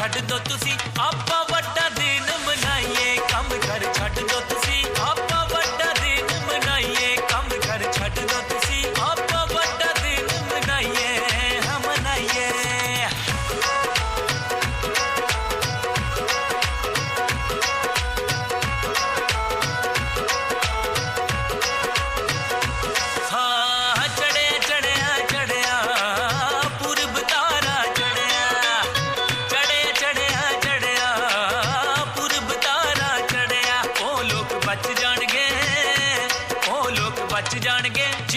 ਛੱਡ ਦੋ ਤੁਸੀਂ ਆਪ to done again.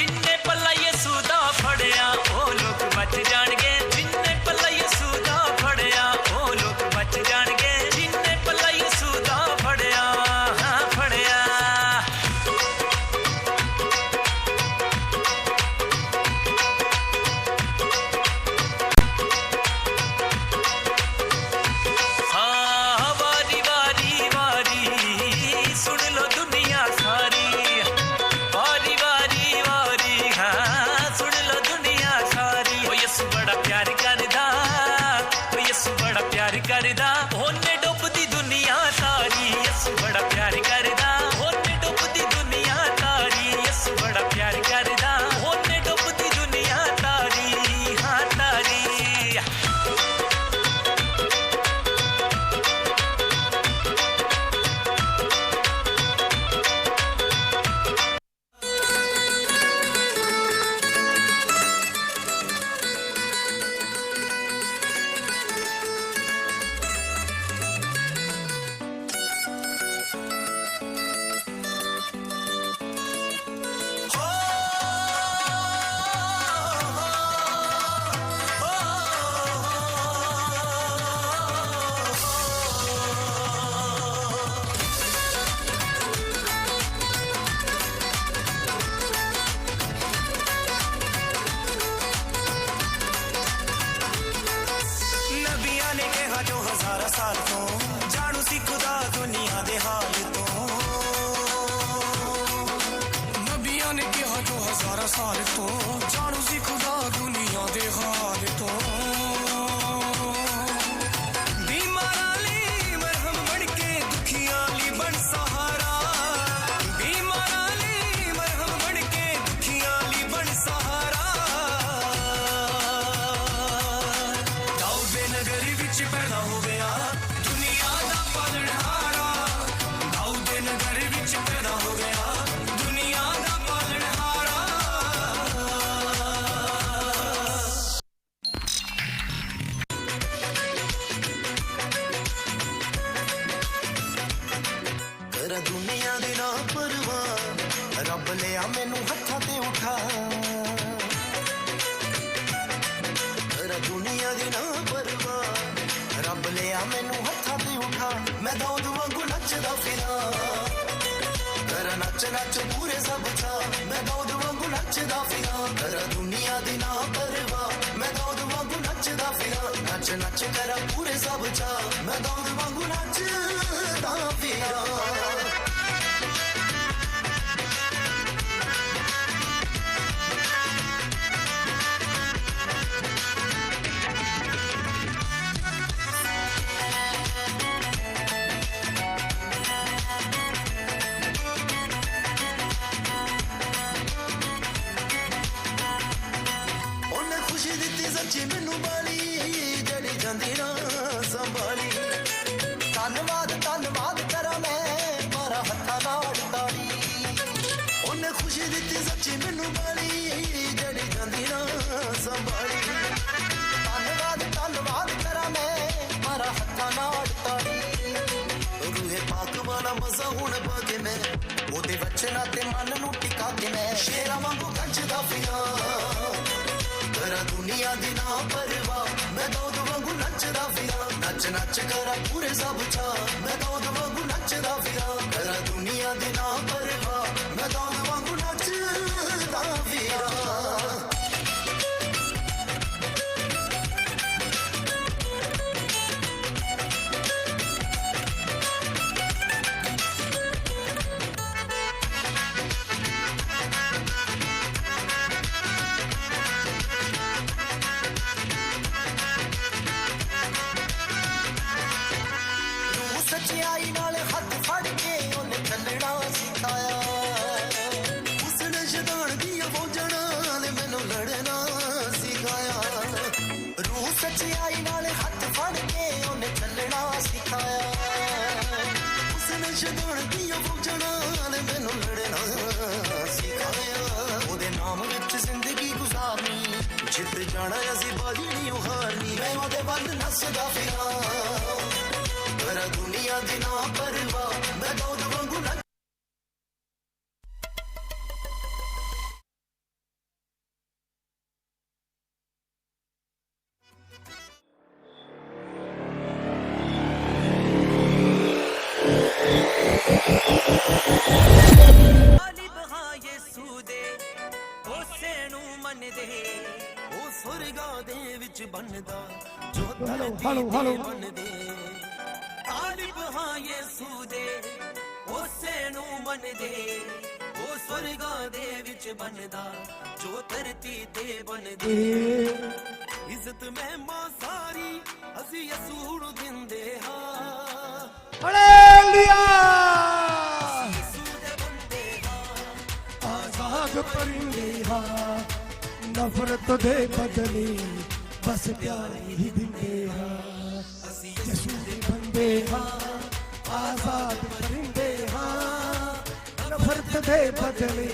sorry for ਦੁਨੀਆ ਦੀ ਨਾ ਪਰਵਾਹ। ਰੱਬ ਲਿਆ ਮੈਨੂੰ ਹੱਥਾਂ ਤੇ ਉਠਾ। ਰ ਦੁਨੀਆ ਦੀ ਨਾ ਪਰਵਾ ਰੱਬ ਲਿਆ ਮੈਨੂੰ ਹੱਥਾਂ ਤੇ ਉਠਾ। ਮੈਂ ਦੌਦ ਵਾਂਗੂ ਨੱਚਦਾ ਫਿਰਾਂ। ਰ ਨੱਚ ਨੱਚ ਪੂਰੇ ਸਭ ਛਾ ਮੈਂ ਦੌਦ ਵਾਂਗੂ ਨੱਚਦਾ ਫਿਰਾਂ। ਰ ਦੁਨੀਆ ਦੀ ਨਾ ਪਰਵਾ ਮੈਂ ਦੌਦ ਵਾਂਗੂ ਨੱਚਦਾ ਫਿਰਾਂ। ਨੱਚ ਨੱਚ ਕਰਾਂ ਪੂਰੇ ਸਭ ਛਾ ਮੈਂ ਦੌਦ ਹੁਣ ਬਗੇ ਮੈਂ ਉਹਦੇ ਵਚਨਾਂ ਤੇ ਮਨ ਨੂੰ ਟਿਕਾ ਕੇ ਮੈਂ ਸ਼ੇਰਾਂ ਵਾਂਗੂ ਕੱਜਦਾ ਫਿਰਾਂ ਤੇਰਾ ਦੁਨੀਆ ਦੀ ਨਾ ਪਰਵਾ ਮੈਂ ਦੌਦ ਵਾਂਗੂ ਨੱਚਦਾ ਫਿਰਾਂ ਨੱਚ ਨੱਚ ਕਰਾਂ ਪੂਰੇ ਸਭ ਚਾ ਮੈਂ ਦੌਦ ਵਾਂਗੂ ਨੱਚਦਾ ਫਿਰਾਂ ਤੇਰਾ ਜਾਣਾ ਅਸੀਂ ਬਾਜੀ ਨਹੀਂ ਹਾਰਨੀ ਮੈਂ ਉਹਦੇ ਵੱਲ ਨੱਸਦਾ ਫਿਰਾਂ। ਪਰ ਦੁਨੀਆ ਦੀ ਨਾ ਪਰਵਾਹ ਸੁਰਗਾ ਦੇ ਵਿੱਚ ਬਣਦਾ ਹਲੋ ਹਲੋ ਹਲੋ। ਤਾਲਿਬ ਹਾਂ ਯਿਸੂ ਦੇ ਉਸੇ ਨੂੰ ਮੰਨਦੇ। ਉਹ ਸੁਰਗਾ ਦੇ ਵਿੱਚ ਬਣਦਾ ਜੋ ਧਰਤੀ ਤੇ ਬਣਦੇ। ਇੱਜ਼ਤ ਮਹਿਮਾ ਸਾਰੀ ਅਸੀਂ ਯਸੂ ਨੂੰ ਦਿੰਦੇ ਹਾਂ। ਹਾਲੇਲੂਇਆ ਯਸੂ ਦੇ ਬੰਦੇ ਹਾਂ। ਆਜ਼ਾਦ ਪਰਿੰਦੇ ਹਾਂ। ਨਫ਼ਰਤ ਦੇ ਬਦਲੇ ਬਸ ਪਿਆਰ ਹੀ ਦਿੰਦੇ ਹਾਂ। ਅਸੀਂ ਯਿਸੂ ਦੇ ਬੰਦੇ ਹਾਂ, ਆਜ਼ਾਦ ਪਰਿੰਦੇ ਹਾਂ। ਨਫ਼ਰਤ ਦੇ ਬਦਲੇ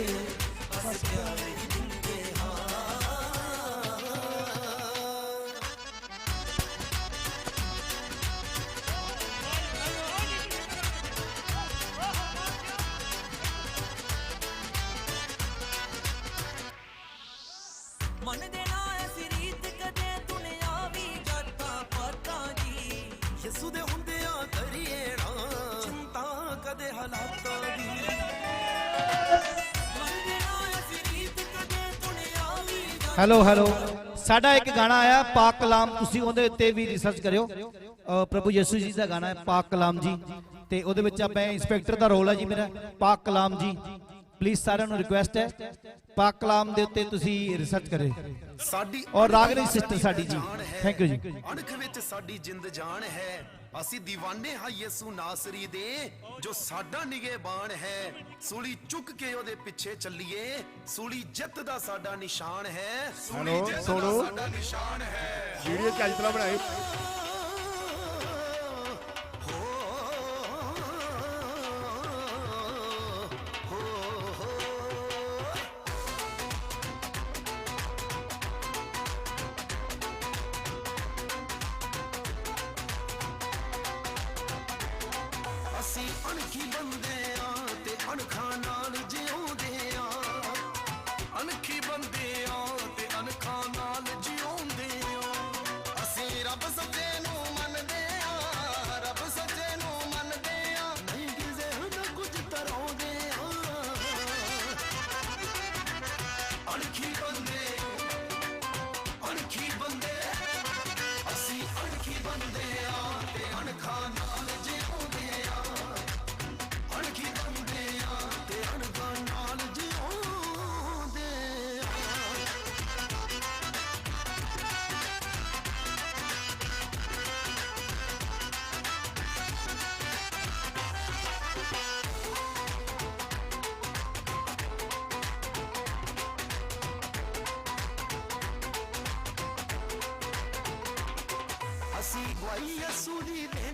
ਹੈਲੋ ਹੈਲੋ ਸਾਡਾ ਇੱਕ ਗਾਣਾ ਆਇਆ, ਪਾਕ ਕਲਾਮ, ਤੁਸੀਂ ਉਹਦੇ ਉੱਤੇ ਵੀ ਰਿਸਰਚ ਕਰਿਓ। ਪ੍ਰਭੂ ਯਿਸੂ ਜੀ ਦਾ ਗਾਣਾ ਹੈ, ਪਾਕ ਕਲਾਮ ਜੀ। ਤੇ ਉਹਦੇ ਵਿੱਚ ਆਪਾਂ ਇੰਸਪੈਕਟਰ ਦਾ ਰੋਲ ਹੈ ਜੀ ਮੇਰਾ, ਪਾਕ ਕਲਾਮ ਜੀ। ਪਲੀਜ਼ ਸਾਰਿਆਂ ਨੂੰ ਰਿਕੁਐਸਟ ਹੈ ਪਾਕ ਕਲਾਮ ਦੇ ਉੱਤੇ ਤੁਸੀਂ ਰਿਸਰਚ ਕਰਿਓ। ਸਾਡੀ ਔਰ ਰਾਗਨੀ ਸਿਸਟਰ ਸਾਡੀ ਜੀ। ਥੈਂਕ ਯੂ ਜੀ। ਅਣਖ ਵਿੱਚ ਸਾਡੀ ਜਿੰਦ ਜਾਨ ਹੈ। ਅਸੀਂ دیਵਾਨੇ ਹਾਂ ਯਿਸੂ ਨਾਸਰੀ ਦੇ ਜੋ ਸਾਡਾ ਨਿਗਹਿਬਾਨ ਹੈ। ਸੂਲੀ ਚੁੱਕ ਕੇ ਉਹਦੇ ਪਿੱਛੇ ਚੱਲੀਏ। ਸੂਲੀ ਜਿੱਤ ਦਾ ਸਾਡਾ ਨਿਸ਼ਾਨ ਹੈ। ਸੂਲੀ ਜਿੱਤ ਦਾ ਸੁਣੋ। ਸਾਡਾ ਨਿਸ਼ਾਨ ਹੈ। ਵੀਡੀਓ ਚੱਜ ਤਰ੍ਹਾਂ ਬਣਾਈ। ਅਣਖੀ ਬੰਦੇ ਆ ਤੇ ਅਣਖਾਂ ਨਾਲ ਜਿਉਂਦੇ ਆ। ਅਣਖੀ ਬੰਦੇ ಸಿ ವೈಯ ಸುದಿದೆ